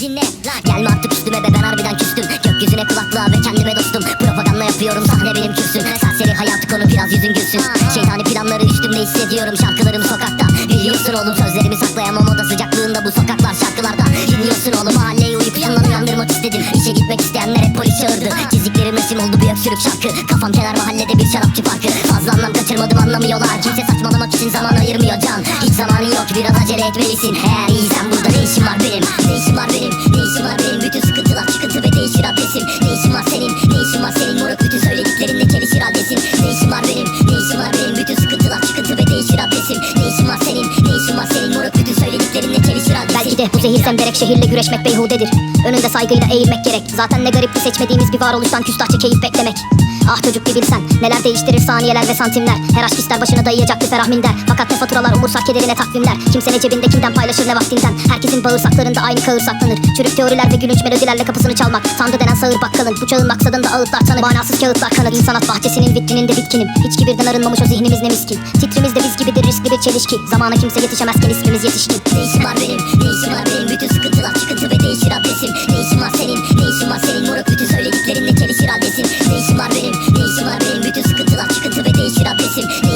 dinle lan Gelme artık üstüme be ben harbiden küstüm. Gökyüzüne kulaklığa ve kendime dostum. Propaganda yapıyorum sahne benim kürsün Serseri hayatı konu biraz yüzün gülsün. Şeytani planları üstümde hissediyorum Şarkılarım sokakta. Biliyorsun oğlum sözlerimi saklayamam oda sıcaklığında Bu sokaklar şarkılarda. Dinliyorsun oğlum mahalleyi uykusundan uyandırmak istedim. İşe gitmek isteyenler polis çağırdı. Çizdiklerim resim oldu bir öksürük şarkı. Kafam kenar mahallede bir şarapçı parkı Fazla anlam kaçırmadım anlamıyorlar. Kimse saçmalamak için zaman ayırmıyor can. Hiç zamanın yok biraz acele etmelisin. Eğer iyisen burada ne işin var benim var benim? Ne işin var benim? Bütün sıkıntılar çıkıntı ve değişir adresim. Ne işin var senin? Ne işin var senin? Moruk de bu zehir semberek şehirle güreşmek beyhudedir. Önünde saygıyla eğilmek gerek. Zaten ne garip bir seçmediğimiz bir varoluştan küstahça keyif beklemek. Ah çocuk bir bilsen Neler değiştirir saniyeler ve santimler. Her aşk ister başına dayayacak bir ferah minder Fakat ne faturalar umursak kederine takvimler. Kimse ne cebinde kimden paylaşır ne vaktinden. Herkesin bağırsaklarında aynı kahır saklanır. Çürük teoriler ve gülünç melodilerle kapısını çalmak. Tanrı denen sağır bakkalın Bu çağın maksadında ağıtlar tanır. Manasız kağıtlar kanır. İnsanat bahçesinin vitrininde bitkinim. Hiç kibirden arınmamış o zihnimiz ne miskin? Titrimiz de biz gibidir riskli bir çelişki. Zamana kimse yetişemezken ismimiz yetişkin. Ne işin var benim ne işin var benim bütün sıkıntılar çıkıntı ve değişir adresim. Ne işin var senin ne işin var senin? Moruk bütün söylediklerinle çelişir adresin Ne işin var benim ne işin var benim? Bütün sıkıntılar çıkıntı ve değişir adresim.